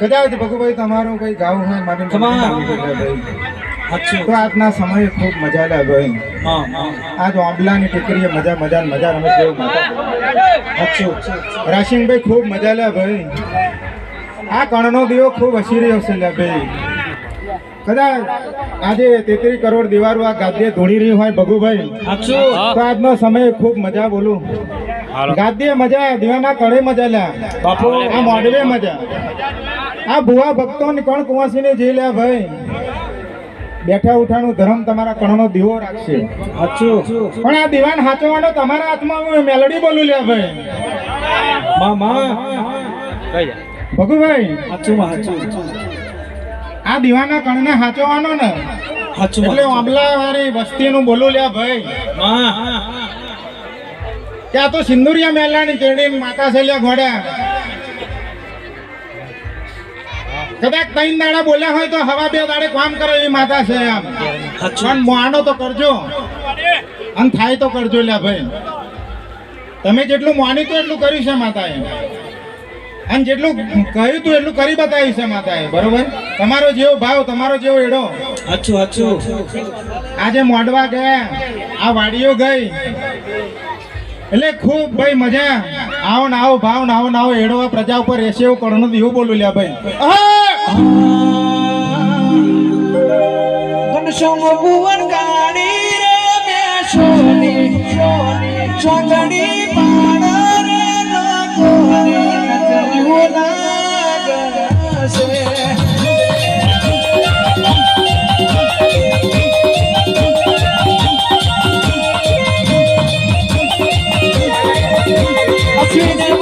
કદાચ ભગુભાઈ તમારું કઈ ગાવું હોય સાચું. તો આજના સમયે ખૂબ મજા લે ભાઈ હા હા આજ આંબલાની ટેકરીએ મજા મજા ને મજા રમે જેવું રાશિંગભાઈ ખૂબ મજા લે ભાઈ. આ કણનો દીવો ખૂબ હસી રહ્યો છે લે ભાઈ. કદાચ આજે તેત્રી કરોડ દિવારો આ ગાદીએ ધોળી રહી હોય ભગુભાઈ. તો આજનો સમય ખૂબ મજા બોલું. ગાદીએ મજા દીવાના કળે મજા લ્યા બાપુ. આ મોડવે મજા. આ ભુવા ભક્તો ને કણ કુવાસી ને જઈ લ્યા ભાઈ બેઠા ઉઠાનું ધર્મ તમારા કણનો દીવો રાખશે. સાચું. પણ આ દીવાન હાચવવાનો તમારા હાથમાં હું મેલડી બોલું લ્યા ભાઈ. મા મા. ભગુભાઈ સાચું સાચું આ દીવાના કણને હાચવવાનો ને? સાચું એટલે આંબલા વાળી વસ્તીનું બોલું લ્યા ભાઈ. માં. ત્યાં તો સિંદુરિયા મેલાની કેડી માતા છે લ્યા ઘોડા કદાચ ત્રણ દાડા બોલ્યા હોય તો હવા બે દાડે કામ કરે એ માતા છે આમ પણ માનો તો કરજો. અને થાય તો કરજો લ્યા ભાઈ. તમે જેટલું માની તો એટલું કર્યું છે માતાએ. અને જેટલું કહ્યું તું એટલું કરી બતાવ્યું છે માતાએ બરોબર? તમારો જેવો ભાવ તમારો જેવો એડો. અચ્છું અચ્છું આજે મોડવા ગયા આ વાડીઓ ગઈ. એટલે ખૂબ ભાઈ મજા. આવો નાવો આવો ભાવ નાવો આવો ને આવો એડો પ્રજા ઉપર રહેશે એવું કણનું દીવું બોલું લ્યા ભાઈ. ઘનશ્યામ ભુવન ગાડી રે બેસોની ચોગડી પાડ રે લોકોની નજરિયો લાગશે. અસીને વૈડી ગાડી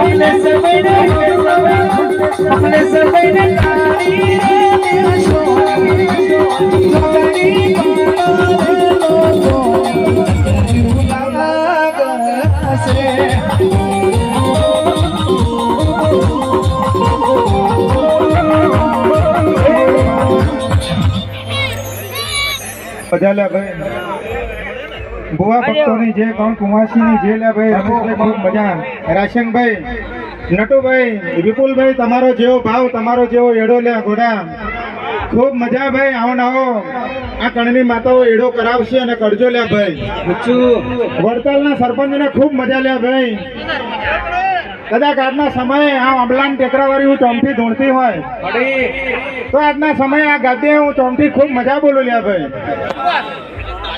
અમને સમય અમને સમય પધાર્યા ભાઈ ભુવા ભક્તોની જે કોણ કુંવાસીની જે લે ભાઈ રમેશભાઈ ખૂબ મજા રાશનભાઈ નટુભાઈ વિપુલભાઈ તમારો જેવો ભાવ તમારો જેવો એડો લે ઘોડા ખૂબ મજા ભાઈ આવો ને આવો. આ કણની માતાઓ એડો કરાવશે અને કરજો લે ભાઈ. વડતાલના સરપંચને ખૂબ મજા લે ભાઈ. કદાચ આજના સમયે આ અમલાન ટેકરાવાળી હું ચોમથી ધૂણતી હોય. તો આજના સમયે આ ગાદીએ હું ચોમથી ખૂબ મજા બોલું લ્યા ભાઈ.